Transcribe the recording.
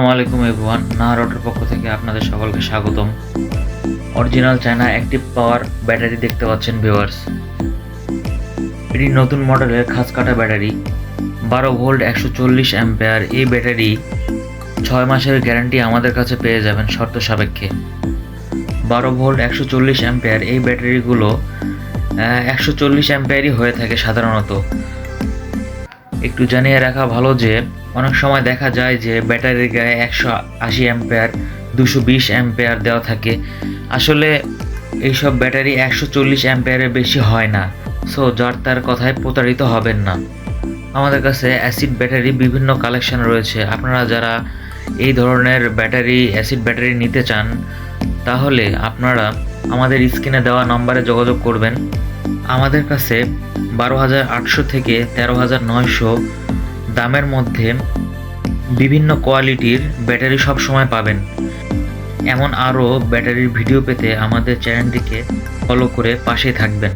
আসসালামু আলাইকুম এভরিওয়ান নাহারটের পক্ষ থেকে আপনাদের সকলকে স্বাগতম। Original China active power battery দেখতে পাচ্ছেন ভিউয়ার্স। এটি নতুন মডেলের খাস কাটা ব্যাটারি, বারো ভোল্ট একশো চল্লিশ অ্যাম্পেয়ার। এই ব্যাটারি ছয় মাসের গ্যারান্টি আমাদের কাছে পেয়ে যাবেন শর্ত সাপেক্ষে। বারো ভোল্ট একশো চল্লিশ অ্যাম্পেয়ার, এই ব্যাটারিগুলো একশো চল্লিশ অ্যাম্পেয়ারই হয়ে থাকে সাধারণত। একটু জানিয়ে রাখা ভালো যে, অনেক সময় দেখা যায় যে ব্যাটারির গায়ে একশো আশি অ্যাম্পেয়ার, দুশো বিশ অ্যাম্পেয়ার দেওয়া থাকে। আসলে এইসব ব্যাটারি একশো চল্লিশ অ্যাম্পেয়ারের বেশি হয় না। সো, যার তার কথায় প্রতারিত হবেন না। আমাদের কাছে অ্যাসিড ব্যাটারি বিভিন্ন কালেকশন রয়েছে। আপনারা যারা এই ধরনের ব্যাটারি, অ্যাসিড ব্যাটারি নিতে চান, তাহলে আপনারা আমাদের স্ক্রিনে দেওয়া নম্বরে যোগাযোগ করবেন। আমাদের কাছে বারো হাজার আটশো থেকে তেরো হাজার নয়শো দামের মধ্যে বিভিন্ন কোয়ালিটির ব্যাটারি সব সময় পাবেন। এমন আরও ব্যাটারির ভিডিও পেতে আমাদের চ্যানেলটিকে ফলো করে পাশে থাকবেন।